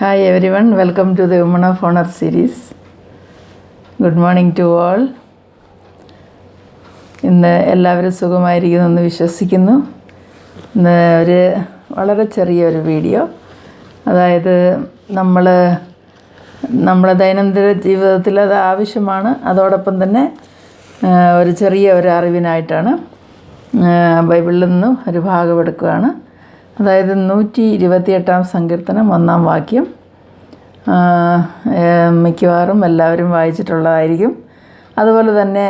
Hi everyone welcome to the woman of honour series good morning to all ഇന്ന് എല്ലാവരും സുഖമായിരിക്കുന്നെന്ന് വിശ്വസിക്കുന്നു. ഇന്ന് ഒരു വളരെ ചെറിയൊരു വീഡിയോ. അതായത് നമ്മൾ നമ്മുടെ ദൈനംദിന ജീവിതത്തിൽ അത് ആവശ്യമാണ്. അതോടൊപ്പം തന്നെ ഒരു ചെറിയ ഒരു അറിവിനായിട്ടാണ് ബൈബിളിൽ നിന്നും ഒരു ഭാഗം എടുക്കുകയാണ് അതായത് നൂറ്റി ഇരുപത്തിയെട്ടാം സങ്കീർത്തനം ഒന്നാം വാക്യം. മിക്കവാറും എല്ലാവരും വായിച്ചിട്ടുള്ളതായിരിക്കും. അതുപോലെ തന്നെ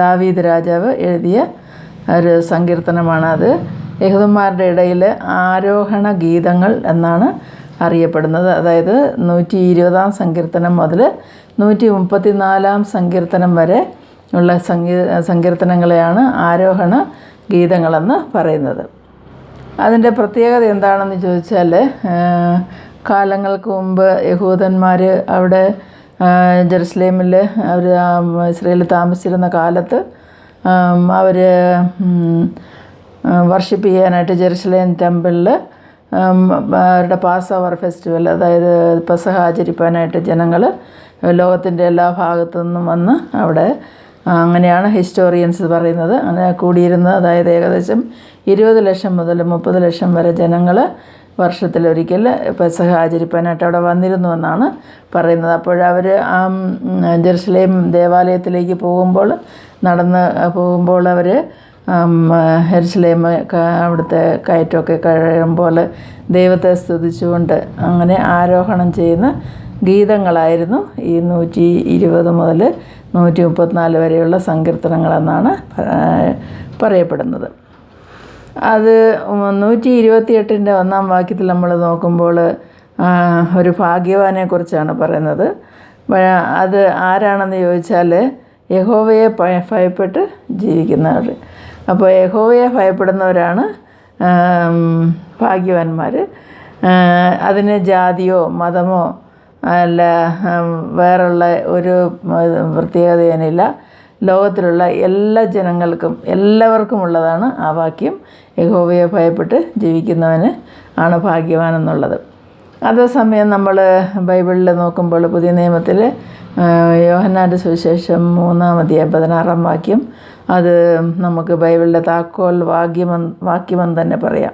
ദാവീദ് രാജാവ് എഴുതിയ ഒരു സങ്കീർത്തനമാണ് അത് യഹുദന്മാരുടെ ഇടയിൽ ആരോഹണ ഗീതങ്ങൾ എന്നാണ് അറിയപ്പെടുന്നത്. അതായത് നൂറ്റി ഇരുപതാം സങ്കീർത്തനം മുതൽ നൂറ്റി മുപ്പത്തിനാലാം സങ്കീർത്തനം വരെ ഉള്ള സങ്കീ സങ്കീർത്തനങ്ങളെയാണ് ആരോഹണ ഗീതങ്ങളെന്ന് പറയുന്നത്. അതിന്റെ പ്രത്യേകത എന്താണെന്ന് ചോദിച്ചാൽ കാലങ്ങൾക്ക് മുമ്പ് യഹൂദന്മാർ അവിടെ ജെറുസലേമിൽ അവർ ഇസ്രയേലിൽ താമസിച്ചിരുന്ന കാലത്ത് അവർ വർഷിപ്പ് ചെയ്യാനായിട്ട് ജെറുസലേം ടെമ്പിളിൽ അവരുടെ പാസ് ഓവർ ഫെസ്റ്റിവൽ അതായത് പെസഹ ആചരിപ്പാനായിട്ട് ജനങ്ങൾ ലോകത്തിന്റെ എല്ലാ ഭാഗത്തു നിന്നും വന്ന് അവിടെ അങ്ങനെയാണ് ഹിസ്റ്റോറിയൻസ് പറയുന്നത്. അങ്ങനെ കൂടിയിരുന്നത് അതായത് ഏകദേശം ഇരുപത് ലക്ഷം മുതൽ മുപ്പത് ലക്ഷം വരെ ജനങ്ങൾ വർഷത്തിലൊരിക്കൽ പെസഹ ആചരിപ്പാനായിട്ട് അവിടെ വന്നിരുന്നു എന്നാണ് പറയുന്നത്. അപ്പോഴവർ ആ ജെറുസലേം ദേവാലയത്തിലേക്ക് പോകുമ്പോൾ നടന്ന് പോകുമ്പോൾ അവർ ഹെർസലേം അവിടുത്തെ കയറ്റമൊക്കെ കഴിയുമ്പോൾ ദൈവത്തെ സ്തുതിച്ചുകൊണ്ട് അങ്ങനെ ആരോഹണം ചെയ്യുന്ന ഗീതങ്ങളായിരുന്നു ഈ നൂറ്റി ഇരുപത് മുതൽ നൂറ്റി മുപ്പത്തിനാല് വരെയുള്ള സങ്കീർത്തനങ്ങളെന്നാണ് പറയപ്പെടുന്നത്. അത് നൂറ്റി ഇരുപത്തിയെട്ടിന്റെ ഒന്നാം വാക്യത്തിൽ നമ്മൾ നോക്കുമ്പോൾ ഒരു ഭാഗ്യവാനെക്കുറിച്ചാണ് പറയുന്നത്. അത് ആരാണെന്ന് ചോദിച്ചാൽ യഹോവയെ ഭയ- ഭയപ്പെട്ട് ജീവിക്കുന്നവർ. അപ്പോൾ യഹോവയെ ഭയപ്പെടുന്നവരാണ് ഭാഗ്യവാന്മാർ. അതിന് ജാതിയോ മതമോ അല്ല വേറെയുള്ള ഒരു ഉം, പ്രത്യേകതയുമില്ല ലോകത്തിലുള്ള എല്ലാ ജനങ്ങൾക്കും എല്ലാവർക്കും ഉള്ളതാണ് ആ വാക്യം. യഹോവയെ ഭയപ്പെട്ട് ജീവിക്കുന്നവന് ആണ് ഭാഗ്യവാനെന്നുള്ളത്. അതേസമയം നമ്മൾ ബൈബിളിൽ നോക്കുമ്പോൾ പുതിയ നിയമത്തിൽ യോഹന്നാന്റെ സുവിശേഷം മൂന്നാമതിയായ പതിനാറാം വാക്യം. അത് നമുക്ക് ബൈബിളിലെ താക്കോൽ വാക്യമെന്ന് വാക്യമെന്ന് തന്നെ പറയാം.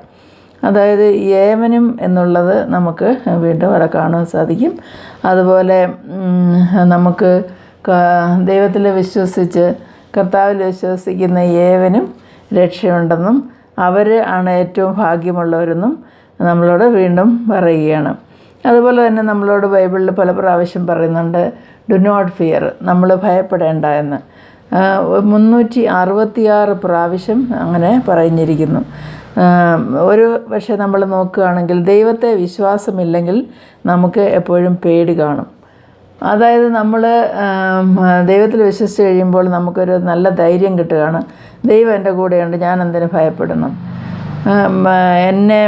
അതായത് ഏവനും എന്നുള്ളത് നമുക്ക് വീണ്ടും അവിടെ കാണാൻ സാധിക്കും. അതുപോലെ നമുക്ക് ദൈവത്തിൽ വിശ്വസിച്ച് കർത്താവിൽ വിശ്വസിക്കുന്ന ഏവനും രക്ഷയുണ്ടെന്നും അവർ ആണ് ഏറ്റവും ഭാഗ്യമുള്ളവരെന്നും നമ്മളോട് വീണ്ടും പറയുകയാണ്. അതുപോലെ തന്നെ നമ്മളോട് ബൈബിളിൽ പല പ്രാവശ്യം പറയുന്നുണ്ട് ഡു നോട്ട് ഫിയർ നമ്മൾ ഭയപ്പെടേണ്ട എന്ന്. മുന്നൂറ്റി അറുപത്തിയാറ് പ്രാവശ്യം അങ്ങനെ പറഞ്ഞിരിക്കുന്നു. ഒരു പക്ഷേ നമ്മൾ നോക്കുകയാണെങ്കിൽ ദൈവത്തെ വിശ്വാസമില്ലെങ്കിൽ നമുക്ക് എപ്പോഴും പേടി കാണും. അതായത് നമ്മൾ ദൈവത്തിൽ വിശ്വസിച്ച് കഴിയുമ്പോൾ നമുക്കൊരു നല്ല ധൈര്യം കിട്ടുകയാണ്. ദൈവം എന്റെ കൂടെയുണ്ട് ഞാൻ എന്തിനു ഭയപ്പെടുന്നു? എന്നെ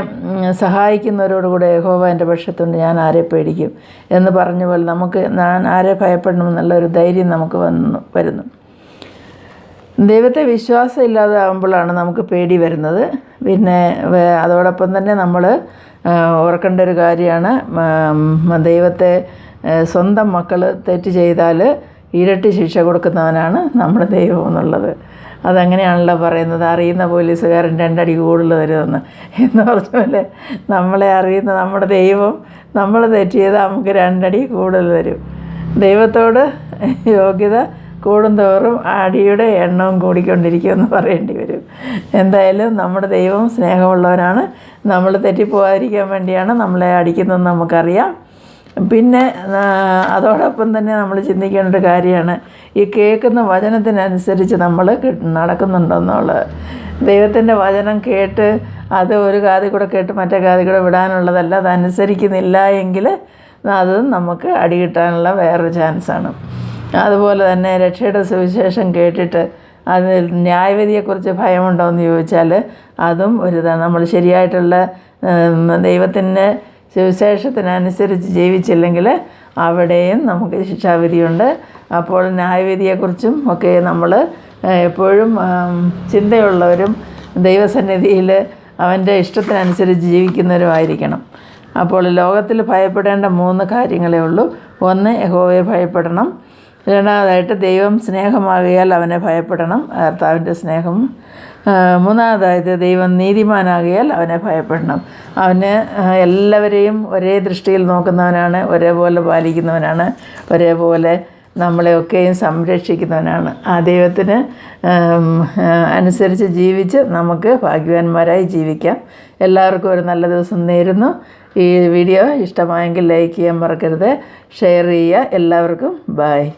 സഹായിക്കുന്നവരോട് കൂടെ യഹോവ എന്റെ പക്ഷത്തുണ്ട് ഞാൻ ആരെ പേടിക്കും? എന്ന് പറഞ്ഞ പോലെ നമുക്ക് ഞാൻ ആരെ ഭയപ്പെടണം എന്നുള്ള ഒരു ധൈര്യം നമുക്ക് വന്നു വരുന്നു. ദൈവത്തെ വിശ്വാസം ഇല്ലാതാകുമ്പോഴാണ് നമുക്ക് പേടി വരുന്നത്. പിന്നെ അതോടൊപ്പം തന്നെ നമ്മൾ ഓർക്കേണ്ട ഒരു കാര്യമാണ് ദൈവത്തെ സ്വന്തം മക്കൾ തെറ്റ് ചെയ്താൽ ഇരട്ടി ശിക്ഷ കൊടുക്കുന്നവനാണ് നമ്മുടെ ദൈവം എന്നുള്ളത്. അതങ്ങനെയാണല്ലോ പറയുന്നത്. അറിയുന്ന പോലീസുകാരൻ രണ്ടടി കൂടുതൽ തരുമെന്ന്. എന്ന് പറഞ്ഞ പോലെ നമ്മളെ അറിയുന്ന നമ്മുടെ ദൈവം നമ്മൾ തെറ്റ് ചെയ്താൽ നമുക്ക് രണ്ടടി കൂടുതൽ തരും. ദൈവത്തോട് യോഗ്യത കൂടുന്തോറും അടിയുടെ എണ്ണവും കൂടിക്കൊണ്ടിരിക്കുമെന്ന് പറയേണ്ടി വരും. എന്തായാലും നമ്മുടെ ദൈവം സ്നേഹമുള്ളവനാണ്. നമ്മൾ തെറ്റിപ്പോകാതിരിക്കാൻ വേണ്ടിയാണ് നമ്മളെ അടിക്കുന്നതെന്ന് നമുക്കറിയാം. പിന്നെ അതോടൊപ്പം തന്നെ നമ്മൾ ചിന്തിക്കേണ്ട ഒരു കാര്യമാണ്. ഈ കേൾക്കുന്ന വചനത്തിനനുസരിച്ച് നമ്മൾ നടക്കുന്നുണ്ടെന്നുള്ളത്. ദൈവത്തിന്റെ വചനം കേട്ട് അത് ഒരു കാതി കൂടെ കേട്ട് മറ്റേ കാതി കൂടെ വിടാനുള്ളതല്ല അതനുസരിക്കുന്നില്ല എങ്കിൽ അത് നമുക്ക് അടികിട്ടാനുള്ള വേറൊരു ചാൻസാണ്. അതുപോലെ തന്നെ രക്ഷയുടെ സുവിശേഷം കേട്ടിട്ട് അതിൽ ന്യായവിധിയെക്കുറിച്ച് ഭയമുണ്ടോ എന്ന് ചോദിച്ചാൽ അതും ഒരു നമ്മൾ ശരിയായിട്ടുള്ള ദൈവത്തിന് സുവിശേഷത്തിനനുസരിച്ച് ജീവിച്ചില്ലെങ്കിൽ അവിടെയും നമുക്ക് ശിക്ഷാവിധിയുണ്ട്. അപ്പോൾ ന്യായവിധിയെക്കുറിച്ചും ഒക്കെ നമ്മൾ എപ്പോഴും ചിന്തയുള്ളവരും ദൈവസന്നിധിയിൽ അവന്റെ ഇഷ്ടത്തിനനുസരിച്ച് ജീവിക്കുന്നവരുമായിരിക്കണം അപ്പോൾ ലോകത്തിൽ ഭയപ്പെടേണ്ട മൂന്ന് കാര്യങ്ങളേ ഉള്ളൂ. ഒന്ന് യഹോവയെ ഭയപ്പെടണം. രണ്ടാമതായിട്ട് ദൈവം സ്നേഹമാകിയാൽ അവനെ ഭയപ്പെടണം. കർത്താവിന്റെ സ്നേഹം. മൂന്നാമതായത് ദൈവം നീതിമാനാകിയാൽ അവനെ ഭയപ്പെടണം. അവന് എല്ലാവരെയും ഒരേ ദൃഷ്ടിയിൽ നോക്കുന്നവനാണ് ഒരേപോലെ പാലിക്കുന്നവനാണ് ഒരേപോലെ നമ്മളെയൊക്കെയും സംരക്ഷിക്കുന്നവനാണ്. ആ ദൈവത്തിന് അനുസരിച്ച് ജീവിച്ച് നമുക്ക് ഭാഗ്യവാന്മാരായി ജീവിക്കാം. എല്ലാവർക്കും ഒരു നല്ല ദിവസം നേരുന്നു. ഈ വീഡിയോ ഇഷ്ടമായെങ്കിൽ ലൈക്ക് ചെയ്യാൻ മറക്കരുത്. ഷെയർ ചെയ്യുക. എല്ലാവർക്കും ബൈ.